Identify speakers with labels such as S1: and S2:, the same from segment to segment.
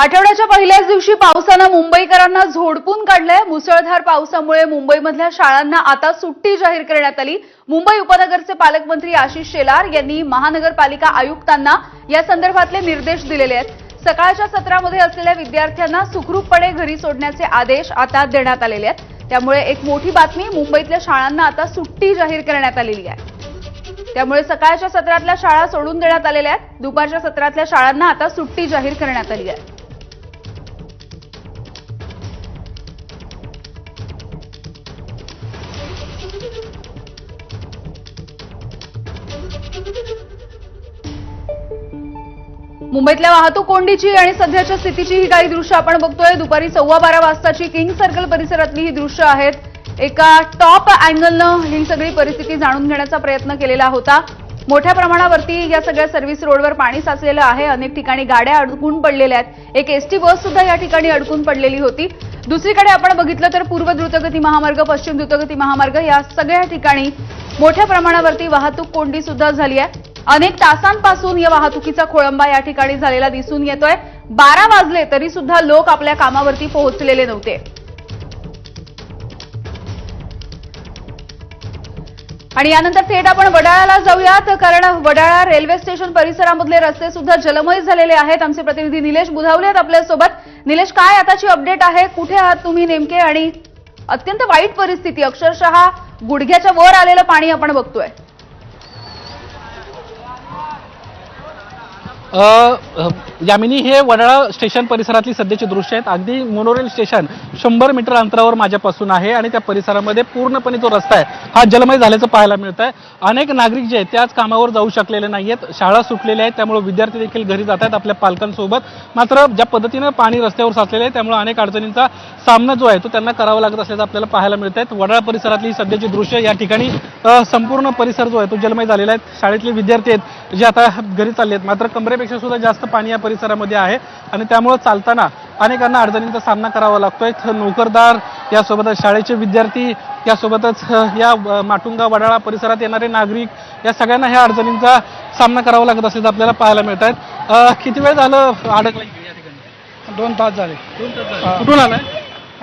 S1: आठवड्याच्या पहिल्याच दिवशी पावसानं मुंबईकरांना झोडपून काढलंय. मुसळधार पावसामुळे मुंबईमधल्या शाळांना आता सुट्टी जाहीर करण्यात आली. मुंबई उपनगरचे पालकमंत्री आशिष शेलार यांनी महानगरपालिका आयुक्तांना या संदर्भातले निर्देश दिलेले आहेत. सकाळच्या सत्रामध्ये असलेल्या विद्यार्थ्यांना सुखरूपपणे घरी सोडण्याचे आदेश आता देण्यात आलेले आहेत. त्यामुळे एक मोठी बातमी मुंबईतल्या शाळांना आता सुट्टी जाहीर करण्यात आलेली आहे. त्यामुळे सकाळच्या सत्रातल्या शाळा सोडून देण्यात आलेल्या आहेत. दुपारच्या सत्रातल्या शाळांना आता सुट्टी जाहीर करण्यात आली आहे. मुंबईतल्या वाहतूक कोंडीची आणि सध्याच्या स्थितीची ही काही दृश्य आपण बघतोय. दुपारी सव्वा बारा वाजताची किंग सर्कल परिसरातली ही दृश्य आहेत. एका टॉप अँगलनं ही सगळी परिस्थिती जाणून घेण्याचा प्रयत्न केलेला होता. मोठ्या प्रमाणावरती या सगळ्या सर्व्हिस रोडवर पाणी साचलेलं आहे. अनेक ठिकाणी गाड्या अडकून पडलेल्या आहेत. एक एसटी बस सुद्धा या ठिकाणी अडकून पडलेली होती. दुसरीकडे आपण बघितलं तर पूर्व द्रुतगती महामार्ग पश्चिम द्रुतगती महामार्ग या सगळ्या ठिकाणी मोठ्या प्रमाणावरती वाहतूक कोंडी सुद्धा झाली आहे. अनेक तासांपासून या वाहतुकीचा खोळंबा या ठिकाणी झालेला दिसून येतोय. बारा वाजले तरी सुद्धा लोक आपल्या कामावरती पोहोचलेले नव्हते. आणि यानंतर थेट आपण वडाळ्याला जाऊयात कारण वडाळा रेल्वे स्टेशन परिसरामधले रस्ते सुद्धा जलमय झालेले आहेत. आमचे प्रतिनिधी निलेश बुधावले आहेत आपल्यासोबत. निलेश काय आताची अपडेट आहे? कुठे आहात तुम्ही नेमके? आणि अत्यंत वाईट परिस्थिती अक्षरशः गुडघ्याच्या वर आलेलं पाणी आपण बघतोय.
S2: अ, अ, यामिनी हे वडाळा स्टेशन परिसरातली सध्याची दृश्य आहेत. अगदी मोनोरेल स्टेशन शंभर मीटर अंतरावर माझ्यापासून आहे आणि त्या परिसरामध्ये पूर्णपणे जो रस्ता आहे हा जलमय झाल्याचं पाहायला मिळत आहे अनेक नागरिक जे आहेत ते आज कामावर जाऊ शकलेले नाही आहेत शाळा सुटलेल्या आहेत त्यामुळे विद्यार्थी देखील घरी जात आहेत आपल्या पालकांसोबत. मात्र ज्या पद्धतीनं पाणी रस्त्यावर साचलेलं आहे त्यामुळे अनेक अडचणींचा सामना जो आहे तो त्यांना करावा लागत असल्याचं आपल्याला पाहायला मिळत आहेत वडाळा परिसरातली सध्याची दृश्य या ठिकाणी संपूर्ण परिसर जो आहे तो जलमय झालेला आहे. शाळेतले विद्यार्थी आहेत जे आता घरी चालले आहेत. मात्र कमरेपेक्षा सुद्धा जास्त पाणी या परिसरामध्ये आहे. आणि त्यामुळे चालताना अनेकांना अडचणींचा सामना करावा लागतोय. नोकरदार यासोबतच शाळेचे विद्यार्थी यासोबतच या माटुंगा वडाळा परिसरात येणारे नागरिक या सगळ्यांना ह्या अडचणींचा सामना करावा लागत असल्याचं आपल्याला पाहायला मिळत आहेत किती वेळ झालं अडकलं
S3: दोन तास झाले.
S2: कुठून आलाय?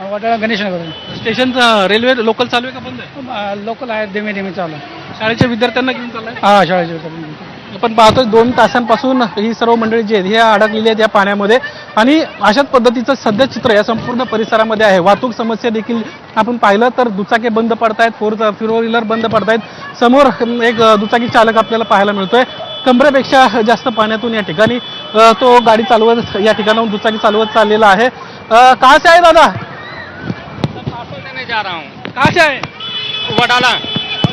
S3: वाटाळा गणेशनगर
S2: स्टेशनचं रेल्वे लोकल चालू आहे का बंद आहे?
S3: लोकल आहेत धीमे धीमे चालू आहे.
S2: शाळेच्या विद्यार्थ्यांना घेऊन चाललाय?
S3: हा शाळेचे विद्यार्थी.
S2: आपण पाहतोय दोन तासांपासून ही सर्व मंडळी जी आहेत हे अडकलेली आहेत या पाण्यामध्ये. आणि अशाच पद्धतीचं सध्या चित्र या संपूर्ण परिसरामध्ये आहे. वाहतूक समस्या देखील आपण पाहिलं तर दुचाकी बंद पडतायत फोर फोर व्हीलर बंद पडतायत. समोर एक दुचाकी चालक आपल्याला पाहायला मिळतोय. कमरेपेक्षा जास्त पाण्यातून या ठिकाणी तो गाडी चालवत या ठिकाणाहून दुचाकी चालवत चाललेला आहे. कहाँ से आहे दादा?
S4: जा रहा हूँ
S2: कहाँ से आहे
S4: वडाला।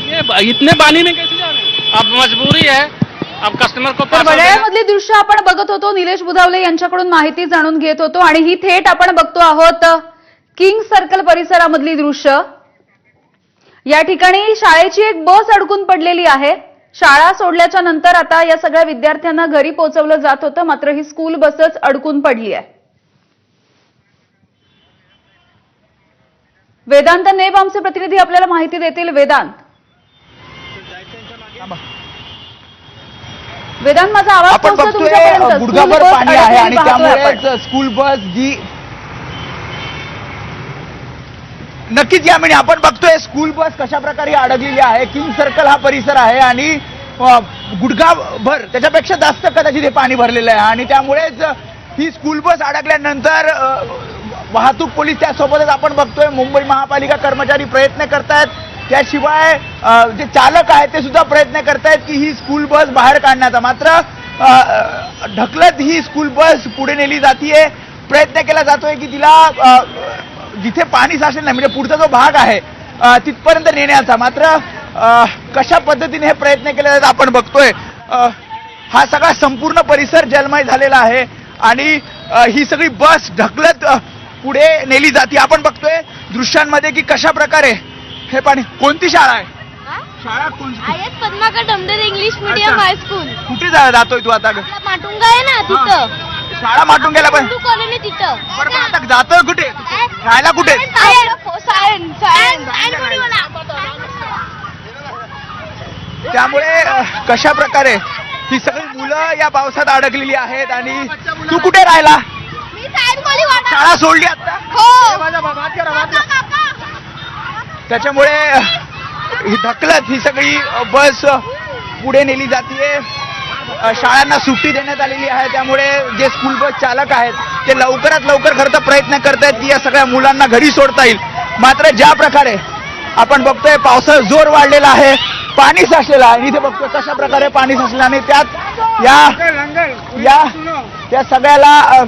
S2: ये इतने पानी में कैसे जा रहे हैं?
S4: अब मजबूरी है। अब कस्टमर को देना-
S1: वडाळ्यामधली दृश्य आपण बघत होतो निलेश बुधावले यांच्याकडून माहिती जाणून घेत होतो आणि ही थेट आपण बघतो आहोत किंग सर्कल परिसरामधली दृश्य. या ठिकाणी शाळेची एक बस अडकून पडलेली आहे. शाळा सोडल्याच्या नंतर आता या सगळ्या विद्यार्थ्यांना घरी पोहोचवलं जात होतं मात्र ही स्कूल बसच अडकून पडली आहे. वेदांत नेब आमचे प्रतिनिधी आपल्याला माहिती देतील. वेदांत. वेदांत माझा आवाज
S5: आपण बघतोय गुडघाभर
S1: स्कूल बस
S5: पाणी आहे आणि. त्यामुळेच स्कूल बस जी नक्कीच या म्हणजे आपण बघतोय स्कूल बस कशा प्रकारे अडकलेली आहे? किंग सर्कल हा परिसर आहे आणि अ, गुडघाभर त्याच्यापेक्षा जास्त कदाचित हे पाणी भरलेलं आहे. आणि त्यामुळेच ही स्कूल बस अडकल्यानंतर वाहतूक पोलीस त्यासोबतच आपण बघतोय. मुंबई महापालिका कर्मचारी प्रयत्न करतायत. त्याशिवाय जे चालक आहेत ते सुद्धा प्रयत्न करतायत की ही स्कूल बस बाहेर काढण्याचा. मात्र ढकलत ही स्कूल बस पुढे नेली जातीये. प्रयत्न केला जातोय की तिला जिथे पाणी साचेल नाही म्हणजे पुढचा जो भाग आहे तिथपर्यंत नेण्याचा. मात्र कशा पद्धतीने हे प्रयत्न केले जातात आपण बघतोय. हा सगळा संपूर्ण परिसर जलमय झालेला आहे आणि ही सगळी बस ढकलत पुढे नेली जाते. आपण बघतोय दृश्यांमध्ये की कशा प्रकारे हे पाणी कोणती शाळा आहे? शाळा कोणती?
S6: पद्माकर डमडर इंग्लिश मीडियम
S5: अच्छा.
S6: हायस्कूल
S5: कुठे जा- जातोय तू आता?
S6: आपला माटुंगा आहे ना तिथं.
S5: शाळा माटून गेला पण.
S6: हिंदू कॉलनी तिथं.
S5: बरं पण आता जातोय कुठे? राहायला कुठे?
S6: सायन सायन.
S5: त्यामुळे अ, कशा प्रकारे ही सगळी मुलं या पावसात अडकलेली आहेत आणि तू कुठे राहिला?
S6: मी
S5: शाळा सोडली आता?
S6: हो.
S5: माझा बाबा. त्याच्यामुळे ही ढकलत ही सगळी बस पुढे नेली जाते शाळांना सुट्टी देण्यात आलेली आहे. त्यामुळे जे स्कूल बस चालक आहेत ते लवकरात लवकर खरं तर प्रयत्न करतायत की या सगळ्या मुलांना घरी सोडता येईल. मात्र ज्या प्रकारे आपण बघतोय पावसाचा जोर वाढलेला आहे पाणी साचलेलं आहे. इथे बघतोय कशा प्रकारे पाणी साचलेलं आणि त्यात या या त्या सगळ्याला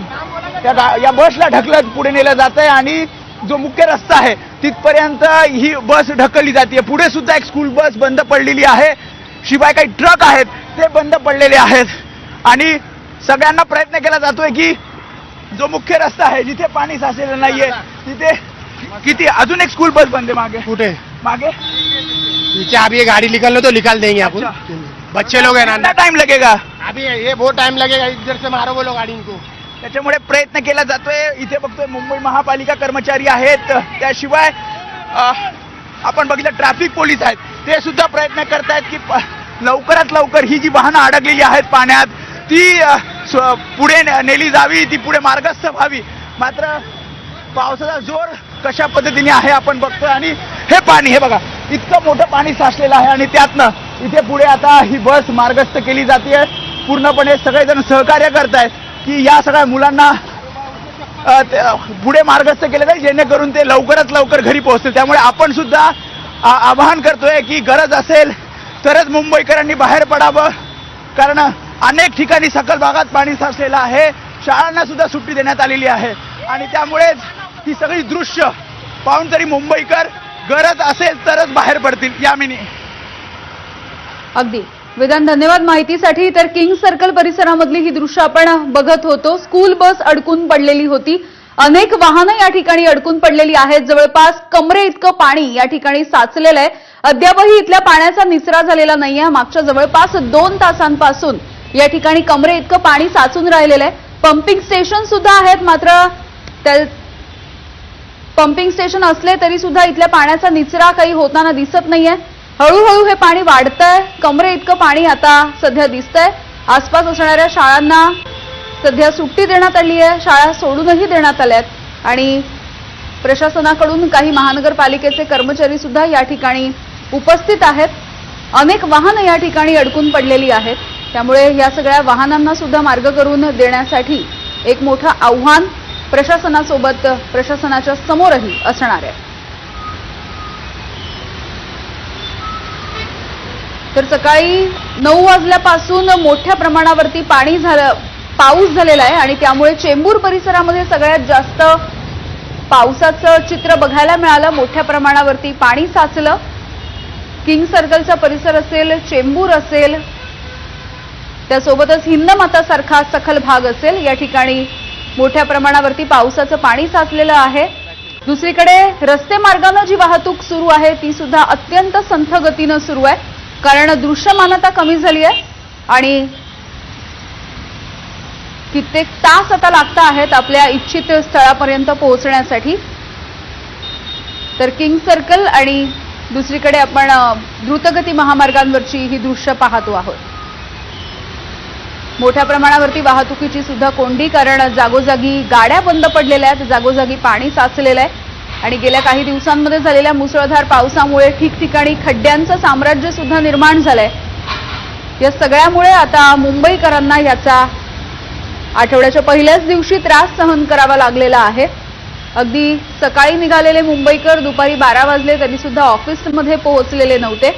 S5: गा- या बसला ढकलत पुढे नेलं जात आहे आणि जो मुख्य रस्ता आहे तिथपर्यंत ही बस ढकलली जाते पुढे सुद्धा एक स्कूल बस बंद पडलेली आहे. शिवाय काही ट्रक आहेत ते बंद पडलेले आहेत. आणि सगळ्यांना प्रयत्न केला जातोय की जो मुख्य रस्ता आहे जिथे पाणी साचलेलं नाहीये तिथे किती अजून एक स्कूल बस बंद आहे मागे.
S7: फूटे
S5: मागे.
S7: पीछे आप ये गाड़ी निकल लो तो निकाल देंगे आपको बच्चे लोग हैं ना
S5: टाइम लगेगा?
S7: अभी ये बहुत टाइम लगेगा इधर से मारो बोलो गाड़ी इनको
S5: त्याच्यामुळे प्रयत्न केला जातोय. इथे बघतोय मुंबई महापालिका कर्मचारी आहेत. त्याशिवाय आपण बघितलं ट्रॅफिक पोलीस आहेत. ते सुद्धा प्रयत्न करतायत की प- लवकरात लवकर ही जी वाहनं अडकलेली आहेत पाण्यात ती स्व- पुढे ने- नेली जावी ती पुढे मार्गस्थ व्हावी. मात्र पावसाचा जोर कशा पद्धतीने आहे आपण बघतोय आणि हे पाणी हे बघा इतकं मोठं पाणी साचलेलं आहे आणि त्यातनं इथे पुढे आता ही बस मार्गस्थ केली जाते पूर्णपणे सगळेजण सहकार्य करतायत. की या सगळ्या मुलांना ते, पुढे मार्गस्थ केले जाईल जेणेकरून ते लवकरात लवकर घरी पोहोचतील. त्यामुळे आपण सुद्धा आ- आवाहन करतोय की गरज असेल तरच मुंबईकरांनी बाहेर पडावं. कारण अनेक ठिकाणी सकल भागात पाणी साचलेलं आहे. शाळांना सुद्धा सुट्टी देण्यात आलेली आहे. आणि त्यामुळेच ही सगळी दृश्य पाहून तरी मुंबईकर गरज असेल तरच बाहेर पडतील. यामिनी
S1: अगदी. वेदांत धन्यवाद माहितीसाठी. तर किंग सर्कल परिसरामधली ही दृश्य आपण बघत होतो. स्कूल बस अडकून पडलेली होती. अनेक वाहनं या ठिकाणी अडकून पडलेली आहेत. जवळपास कमरे इतकं पाणी या ठिकाणी साचलेलं आहे. अद्यापही इथल्या पाण्याचा निचरा झालेला नाहीये. मागच्या जवळपास दोन तासांपासून या ठिकाणी कमरे इतकं पाणी साचून राहिलेलं आहे. पंपिंग स्टेशन सुद्धा आहेत. मात्र त्या पंपिंग स्टेशन असले तरी सुद्धा इथल्या पाण्याचा निचरा काही होताना दिसत नाहीये. हळूहळू हे पाणी वाढतंय. कमरे इतकं पाणी आता सध्या दिसतंय. आसपास असणाऱ्या शाळांना सध्या सुट्टी देण्यात आली आहे. शाळा सोडूनही देण्यात आल्यात आणि प्रशासनाकडून काही महानगरपालिकेचे कर्मचारी सुद्धा या ठिकाणी उपस्थित आहेत. अनेक वाहनं या ठिकाणी अडकून पडलेली आहेत. त्यामुळे या सगळ्या वाहनांना सुद्धा मार्ग करून देण्यासाठी एक मोठं आव्हान प्रशासनासोबत प्रशासनाच्या समोरही असणार आहे. तर सकाळी नऊ वाजल्यापासून मोठ्या प्रमाणावरती पाणी झालं पाऊस झालेला आहे आणि त्यामुळे चेंबूर परिसरामध्ये सगळ्यात जास्त पावसाचं चित्र बघायला मिळालं. मोठ्या प्रमाणावरती पाणी साचलं. किंग सर्कलचा परिसर असेल चेंबूर असेल त्यासोबतच हिंदमातासारखा सखल भाग असेल. या ठिकाणी मोठ्या प्रमाणावरती पावसाचं पाणी साचलेलं आहे. दुसरीकडे रस्ते मार्गानं जी वाहतूक सुरू आहे ती सुद्धा अत्यंत संथ गतीनं सुरू आहे. कारण दृश्यमानता कमी झाली आहे आणि कित्येक तास आता लागता आहेत आपल्या इच्छित स्थळापर्यंत पोहोचण्यासाठी. तर किंग सर्कल आणि दुसरीकडे आपण द्रुतगती महामार्गांवरची ही दृश्य पाहतो आहोत. मोठ्या प्रमाणावरती वाहतुकीची सुद्धा कोंडी कारण जागोजागी गाड्या बंद पडलेल्या आहेत जागोजागी पाणी साचलेलं आहे. आणि गेल्या काही दिवसांमध्ये झालेल्या मुसळधार पावसामुळे ठिकठिकाणी खड्ड्यांचं साम्राज्य सुद्धा निर्माण झालंय. या सगळ्यामुळे आता मुंबईकरांना याचा आठवड्याच्या पहिल्याच दिवशी त्रास सहन करावा लागलेला आहे. अगदी सकाळी निघालेले मुंबईकर दुपारी बारा वाजले तरी सुद्धा ऑफिसमध्ये पोहोचलेले नव्हते.